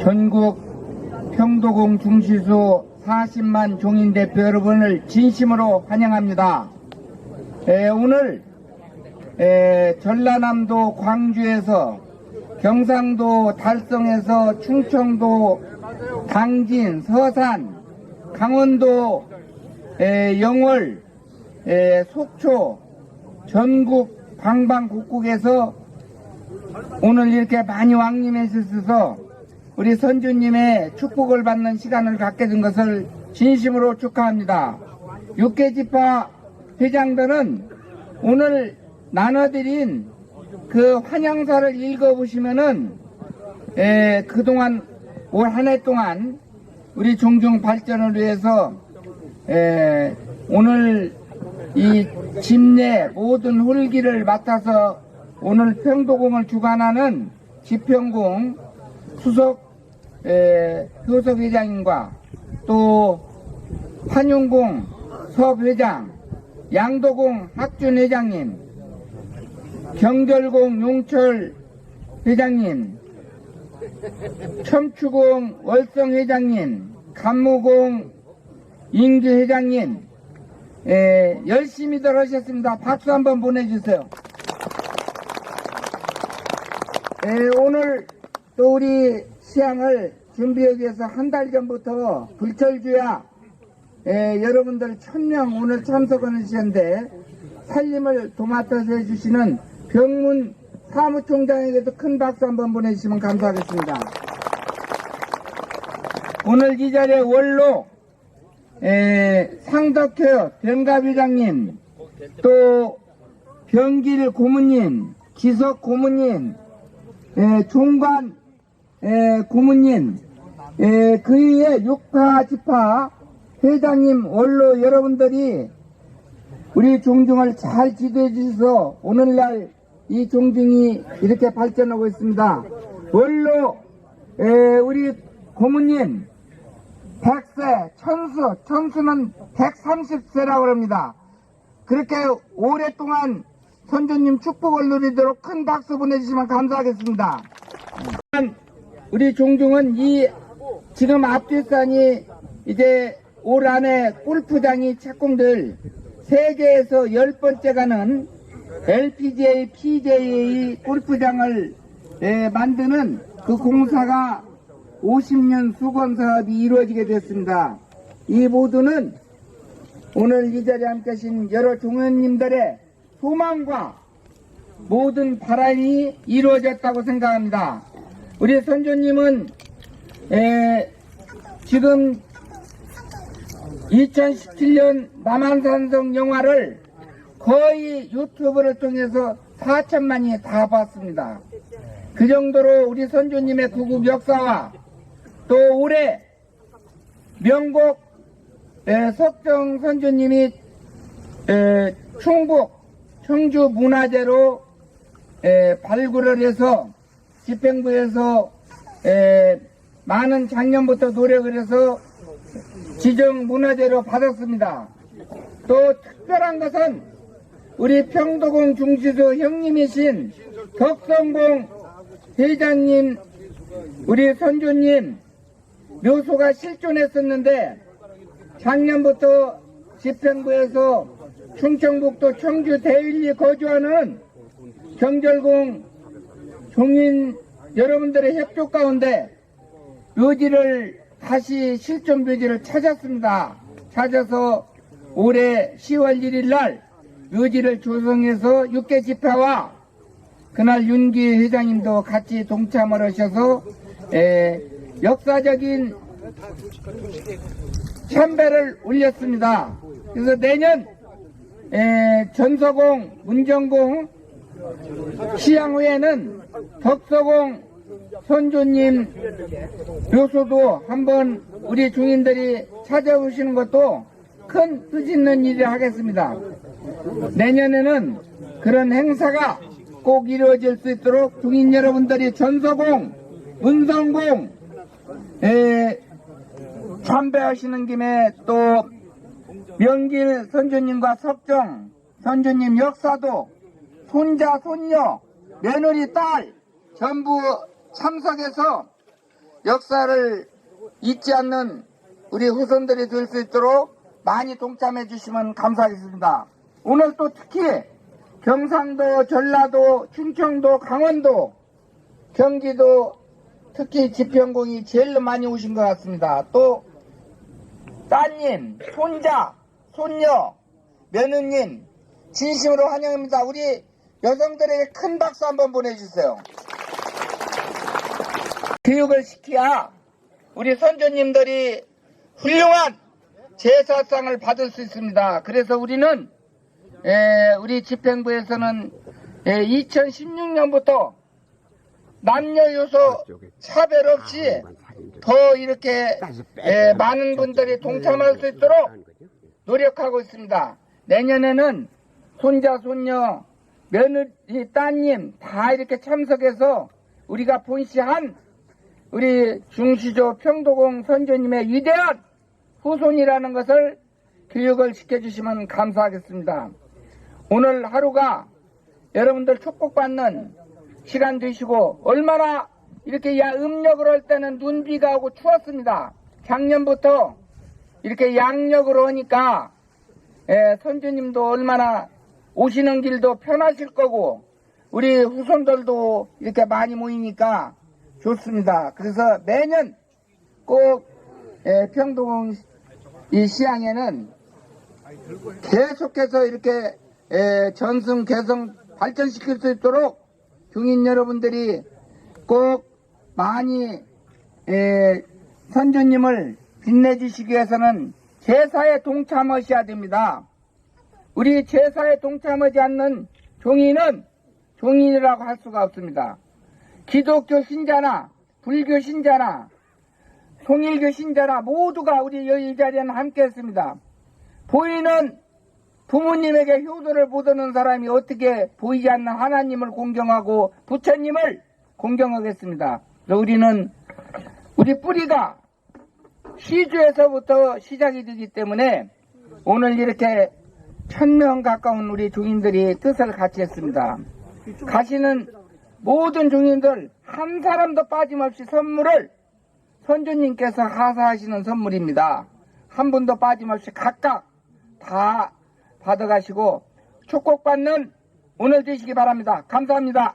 전국 평도공 중시소 40만 종인 대표 여러분을 진심으로 환영합니다. 에, 오늘 에, 전라남도 광주에서 경상도 달성에서 충청도 당진, 서산, 강원도 에, 영월, 에, 속초, 전국 방방곡곡에서 오늘 이렇게 많이 왕림해 주셔서 우리 선주님의 축복을 받는 시간을 갖게 된 것을 진심으로 축하합니다. 육계지파 회장들은 오늘 나눠드린 그 환영사를 읽어보시면은 에, 그동안 올 한 해 동안 우리 종중 발전을 위해서 에, 오늘 이 집내 모든 홀기를 맡아서 오늘 평도공을 주관하는 지평공 수석 에, 효석 회장님과 또 환용공 섭 회장, 양도공 학준 회장님, 경절공 용철 회장님, 첨추공 월성 회장님, 간무공 인규 회장님, 에, 열심히들 하셨습니다. 박수 한번 보내주세요. 에, 오늘 또 우리 시향을 준비하기 위해서 한 달 전부터 불철주야 에, 여러분들 천명 오늘 참석하는 시간인데 살림을 도맡아서 해주시는 병문 사무총장에게도 큰 박수 한번 보내주시면 감사하겠습니다. 오늘 이 자리에 원로 에, 상덕회 변갑회장님 또 병길 고문님 기석 고문님 에, 종관 에, 고문님 에, 그 위에 육파 지파 회장님 원로 여러분들이 우리 종중을 잘 지도해 주셔서 오늘날 이 종중이 이렇게 발전하고 있습니다. 원로 에, 우리 고문님 100세, 천수, 천수는 130세라고 합니다. 그렇게 오랫동안 선조님 축복을 누리도록 큰 박수 보내주시면 감사하겠습니다. 우리 종중은 이 지금 앞뒷산이 이제 올 안에 골프장이 착공될 세계에서 열 번째 가는 LPGA, PJA 골프장을 에, 만드는 그 공사가 50년 수건 사업이 이루어지게 됐습니다. 이 모두는 오늘 이 자리에 함께 하신 여러 종원님들의 소망과 모든 바람이 이루어졌다고 생각합니다. 우리 선조님은 에, 지금 2017년 남한산성 영화를 거의 유튜브를 통해서 4천만이 다 봤습니다. 그 정도로 우리 선조님의 구국 역사와 또 올해 명곡 에, 석정 선조님이 에, 충북 청주 문화재로 에, 발굴을 해서 집행부에서 에, 많은 작년부터 노력을 해서 지정 문화재로 받았습니다. 또 특별한 것은 우리 평도공 중시소 형님이신 덕성공 회장님, 우리 선조님 묘소가 실존했었는데 작년부터 집행부에서 충청북도 청주 대일리 거주하는 경절공 종인 여러분들의 협조 가운데 묘지를 다시 실존 묘지를 찾았습니다. 찾아서 올해 10월 1일 날 묘지를 조성해서 육계 집회와 그날 윤기 회장님도 같이 동참을 하셔서 에, 역사적인 참배를 올렸습니다. 그래서 내년 에, 전서공, 문정공 시향후에는 덕서공 선조님 묘소도 한번 우리 중인들이 찾아오시는 것도 큰 뜻있는 일을 하겠습니다. 내년에는 그런 행사가 꼭 이루어질 수 있도록 중인 여러분들이 전서공, 문성공, 에, 참배하시는 김에 또 명길 선조님과 석정 선조님 역사도 손자, 손녀, 며느리, 딸 전부 참석해서 역사를 잊지 않는 우리 후손들이 될 수 있도록 많이 동참해 주시면 감사하겠습니다. 오늘 또 특히 경상도, 전라도, 충청도, 강원도, 경기도 특히 지평공이 제일 많이 오신 것 같습니다. 또 따님, 손자, 손녀, 며느님 진심으로 환영합니다. 우리 여성들에게 큰 박수 한번 보내주세요. 교육을 시켜야 우리 선조님들이 훌륭한 제사상을 받을 수 있습니다. 그래서 우리는 에, 우리 집행부에서는 2016년부터 남녀 요소 차별 없이 더 이렇게 에, 많은 분들이 동참할 수 있도록 노력하고 있습니다. 내년에는 손자, 손녀, 며느리, 따님 다 이렇게 참석해서 우리가 본시한 우리 중시조 평도공 선조님의 위대한 후손이라는 것을 교육을 시켜주시면 감사하겠습니다. 오늘 하루가 여러분들 축복받는 시간 되시고 얼마나 이렇게 야 음력을 할 때는 눈비가 오고 추웠습니다. 작년부터 이렇게 양력으로 하니까 예, 선주님도 얼마나 오시는 길도 편하실 거고 우리 후손들도 이렇게 많이 모이니까 좋습니다. 그래서 매년 꼭 예, 평동 이 시향에는 계속해서 이렇게 예, 전승 개성 발전시킬 수 있도록 중인 여러분들이 꼭 많이 예, 선주님을 빛내주시기 위해서는 제사에 동참하셔야 됩니다. 우리 제사에 동참하지 않는 종인은 종인이라고 할 수가 없습니다. 기독교 신자나 불교 신자나 송일교 신자나 모두가 우리 여기 이 자리에는 함께 했습니다. 보이는 부모님에게 효도를 보드는 사람이 어떻게 보이지 않는 하나님을 공경하고 부처님을 공경하겠습니다. 그래서 우리는 우리 뿌리가 시주에서부터 시작이 되기 때문에 오늘 이렇게 천명 가까운 우리 종인들이 뜻을 같이 했습니다. 가시는 모든 종인들 한 사람도 빠짐없이 선물을 선주님께서 하사하시는 선물입니다. 한 분도 빠짐없이 각각 다 받아가시고 축복받는 오늘 되시기 바랍니다. 감사합니다.